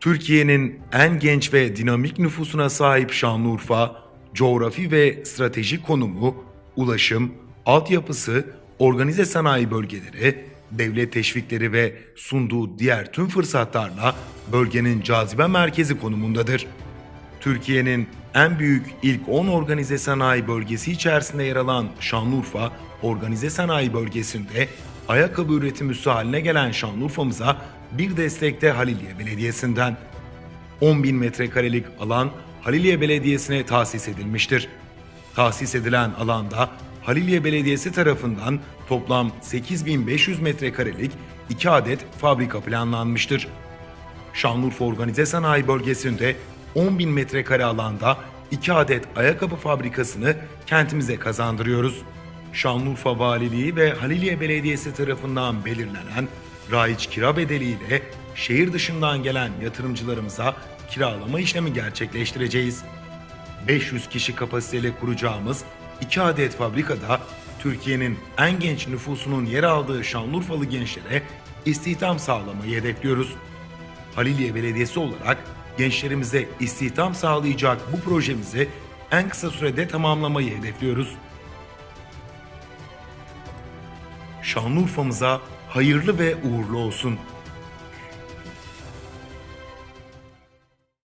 Türkiye'nin en genç ve dinamik nüfusuna sahip Şanlıurfa, coğrafi ve stratejik konumu, ulaşım, altyapısı, organize sanayi bölgeleri, devlet teşvikleri ve sunduğu diğer tüm fırsatlarla bölgenin cazibe merkezi konumundadır. Türkiye'nin en büyük ilk 10 organize sanayi bölgesi içerisinde yer alan Şanlıurfa Organize Sanayi Bölgesi'nde ayakkabı üretim üssü haline gelen Şanlıurfa'mıza bir destekte Haliliye Belediyesi'nden 10 bin metrekarelik alan Haliliye Belediyesi'ne tahsis edilmiştir. Tahsis edilen alanda Haliliye Belediyesi tarafından toplam 8500 metrekarelik 2 adet fabrika planlanmıştır. Şanlıurfa Organize Sanayi Bölgesi'nde 10 bin metrekare alanda 2 adet ayakkabı fabrikasını kentimize kazandırıyoruz. Şanlıurfa Valiliği ve Haliliye Belediyesi tarafından belirlenen raiç kira bedeliyle şehir dışından gelen yatırımcılarımıza kiralama işlemi gerçekleştireceğiz. 500 kişi kapasiteyle kuracağımız 2 adet fabrikada Türkiye'nin en genç nüfusunun yer aldığı Şanlıurfalı gençlere istihdam sağlamayı hedefliyoruz. Haliliye Belediyesi olarak gençlerimize istihdam sağlayacak bu projemizi en kısa sürede tamamlamayı hedefliyoruz. Şanlıurfa'mıza hayırlı ve uğurlu olsun.